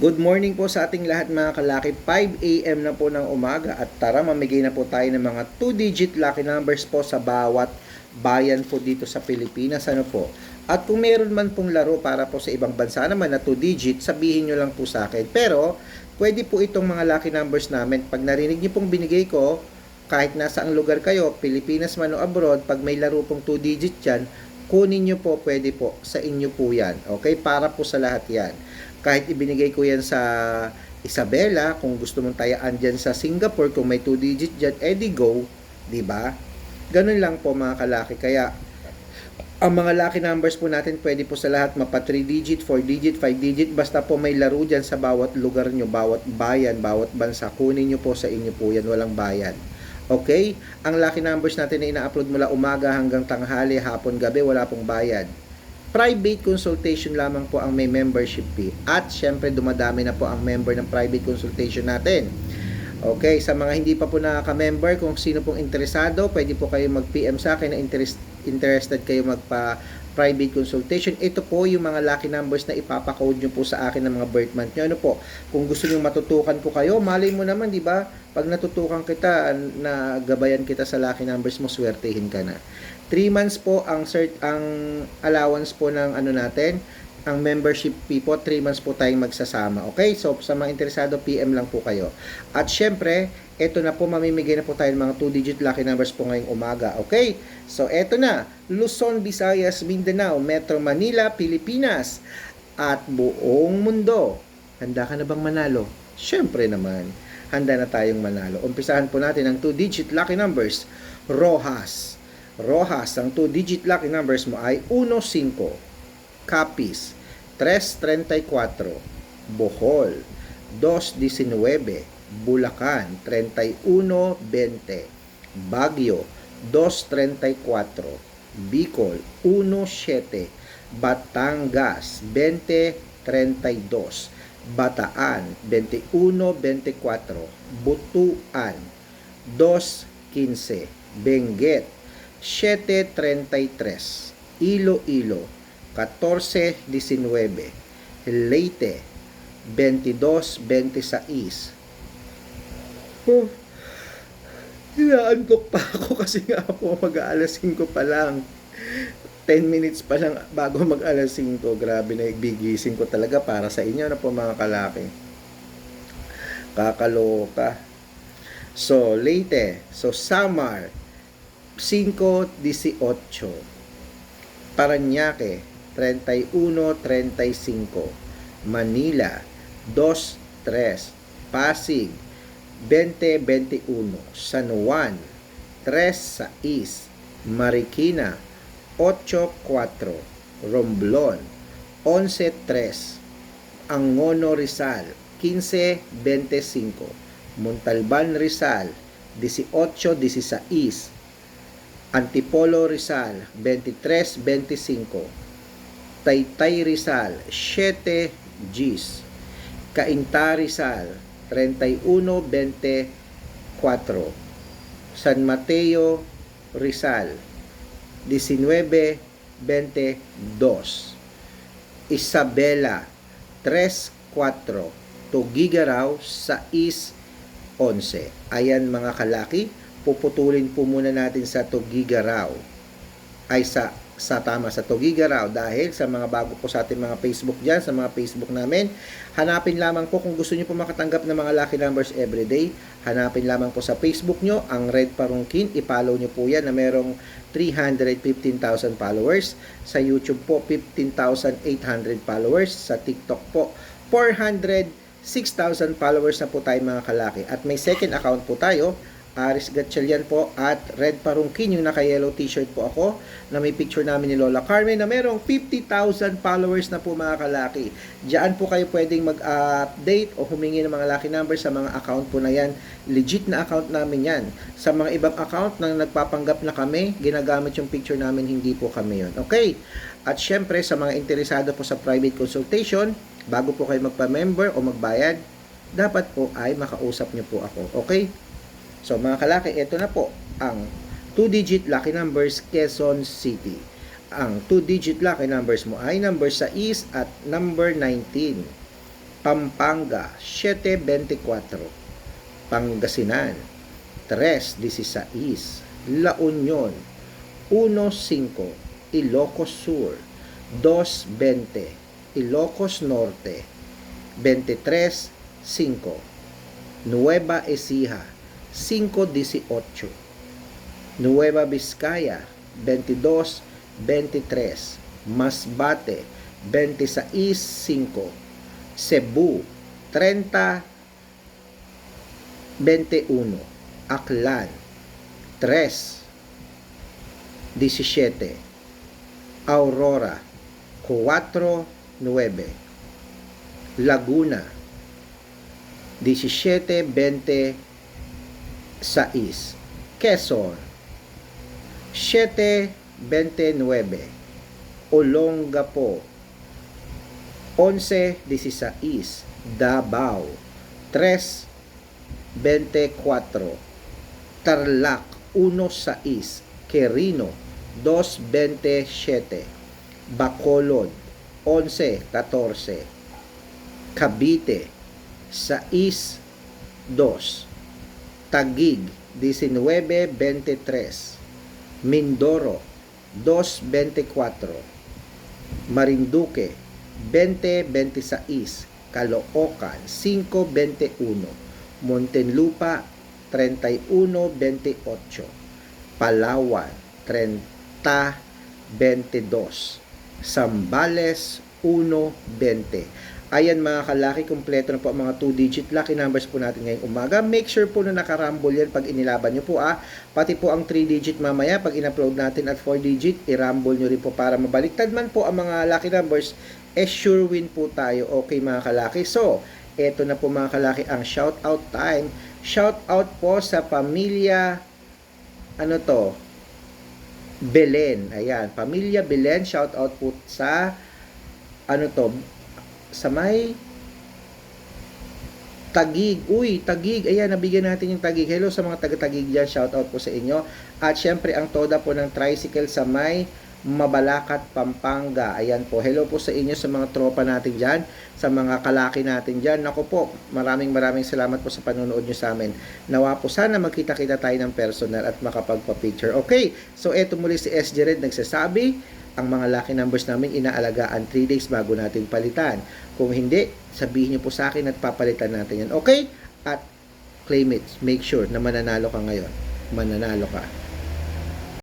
Good morning po sa ating lahat mga kalaki. 5 a.m. na po ng umaga at tara mamigay na po tayo ng mga 2-digit lucky numbers po sa bawat bayan po dito sa Pilipinas. Ano po? At kung meron man pong laro para po sa ibang bansa naman na 2-digit, sabihin nyo lang po sa akin. Pero, pwede po itong mga lucky numbers namin. Pag narinig nyo pong binigay ko, kahit nasa ang lugar kayo, Pilipinas man o abroad, pag may laro pong 2-digit yan, kunin nyo po, pwede po, sa inyo po yan. Okay? Para po sa lahat yan. Kahit ibinigay ko yan sa Isabela, kung gusto mong tayaan dyan sa Singapore, kung may 2-digit dyan, edi go. 'di ba? Ganun lang po mga kalaki. Kaya, ang mga lucky numbers po natin, pwede po sa lahat, mapa 3-digit, 4-digit, 5-digit, basta po may laro dyan sa bawat lugar nyo, bawat bayan, bawat bansa, kunin nyo po sa inyo po yan, walang bayan. Okay? Ang lucky numbers natin na ina-upload mula umaga hanggang tanghali, hapon, gabi, wala pong bayad. Private consultation lamang po ang may membership fee. At syempre dumadami na po ang member ng private consultation natin. Okay, sa mga hindi pa po nakaka-member, kung sino pong interesado, pwede po kayo mag-PM sa akin na interest, interested kayo magpa private consultation. Ito po yung mga lucky numbers na ipapakode nyo po sa akin ng mga birth month nyo. Ano po? Kung gusto nyo matutukan ko kayo, malay mo naman, di ba? Pag natutukan kita, na gabayan kita sa lucky numbers mo, swertehin ka na. 3 months po ang cert ang allowance po ng ano natin, ang membership fee po, 3 months po tayong magsasama. Okay? So, sa mga interesado, PM lang po kayo. At syempre, eto na po, mamimigay na po tayo ng mga 2-digit lucky numbers po ngayong umaga. Okay? So, eto na. Luzon, Visayas, Mindanao, Metro Manila, Pilipinas, at buong mundo. Handa ka na bang manalo? Syempre naman. Handa na tayong manalo. Umpisahan po natin ang 2-digit lucky numbers. Rojas. Rojas, ang 2-digit lucky numbers mo ay 15. Capiz, 334. Bohol, 219. Bulacan, 3120. Baguio, 234. Bicol, 17. Batangas, 2032. Bataan, 21-24. Butuan, 2-15. Benguet, 7-33. Iloilo, 14-19. Leyte, 22-26. Oh, inaantok pa ako kasi nga po mag-aalas 5 pa lang. 10 minutes pa lang bago mag-alas 5. Grabe na bigising ko talaga para sa inyo na po mga kalaki. Kakaloka. So, Leyte. So, Samar. 5.18. Paranaque. 31.35. Manila. 2.3. Pasig. 20.21. San Juan. 3.6. Marikina. 8.4. Romblon, 11.3. Angono Rizal, 15.25. Montalban Rizal, 18.16. Antipolo Rizal, 23.25. Taytay Rizal, 7 Gs. Cainta Rizal, 31.24. San Mateo Rizal, 19.22 Isabela 3.4 Tugigaraw 6.11 Ayan mga kalaki puputulin po muna natin sa Tugigaraw ay sa sa tama sa Tugigaraw dahil sa mga bago po sa ating mga Facebook dyan, sa mga Facebook namin, hanapin lamang po kung gusto niyo po makatanggap ng mga lucky numbers everyday, hanapin lamang po sa Facebook nyo, ang Red Parungkin, i-follow nyo po yan na merong 315,000 followers, sa YouTube po 15,800 followers, sa TikTok po 406,000 followers na po tayo mga kalaki. At may second account po tayo, Aris Gatchalian po at Red Parungkin yung naka-yellow t-shirt po ako na may picture namin ni Lola Carmen na merong 50,000 followers na po mga kalaki. Diyan po kayo pwedeng mag-update o humingi ng mga lucky numbers sa mga account po na yan. Legit na account namin yan. Sa mga ibang account na nagpapanggap na kami, ginagamit yung picture namin, hindi po kami yon Okay? At syempre sa mga interesado po sa private consultation, bago po kayo magpa-member o magbayad, dapat po ay makausap nyo po ako. Okay? So mga kalaki, ito na po ang 2-digit lucky numbers Quezon City. Ang 2-digit lucky numbers mo ay number 6 at number 19. Pampanga 724 Pangasinan 316 La Union 15 Ilocos Sur 220 Ilocos Norte 23 5 Nueva Ecija 518 Nueva Vizcaya 22 23 Masbate 26 5 Cebu 30 21 Aklan 3 17 Aurora 4 9 Laguna 17 20 6 Quezon 7 29 Olongapo 11 16 Davao 3 24 Tarlac 1.6 Quirino 2.27 Bacolod 11.14 Cavite 6.2 Taguig 19.23 Mindoro 2.24 Marinduque 20.26 Caloocan 5.21 Montenlupa 31.28 Palawan 30.22 Sambales 1.20 Ayan mga kalaki, kompleto na po ang mga 2-digit lucky numbers po natin ngayong umaga. Make sure po na nakarambol yan pag inilaban nyo po ah. Pati po ang 3-digit mamaya pag in-upload natin at 4-digit, irambol nyo rin po para mabaliktad man po ang mga lucky numbers. Eh sure win po tayo. Okay mga kalaki. So, eto na po mga kalaki ang shout out time. Shout out po sa pamilya ano to? Belen. Ayan, pamilya Belen, shout out po sa ano to? Sa may Tagig. Uy, Tagig. Ayan, nabigyan natin yung Tagig. Hello sa mga taga-Tagig dyan. Shout out po sa inyo. At syempre, ang toda po ng tricycle sa may Mabalacat, Pampanga. Ayan po. Hello po sa inyo sa mga tropa natin dyan, sa mga kalaki natin dyan. Ako po, maraming maraming salamat po sa panonood nyo sa amin. Nawa po sana magkita-kita tayo ng personal at makapagpa-picture. Okay, so eto muli si SJ Red nagsasabi, ang mga lucky numbers namin inaalagaan 3 days bago natin palitan. Kung hindi, sabihin nyo po sa akin at papalitan natin yan. Okay? At claim it. Make sure na mananalo ka ngayon. Mananalo ka.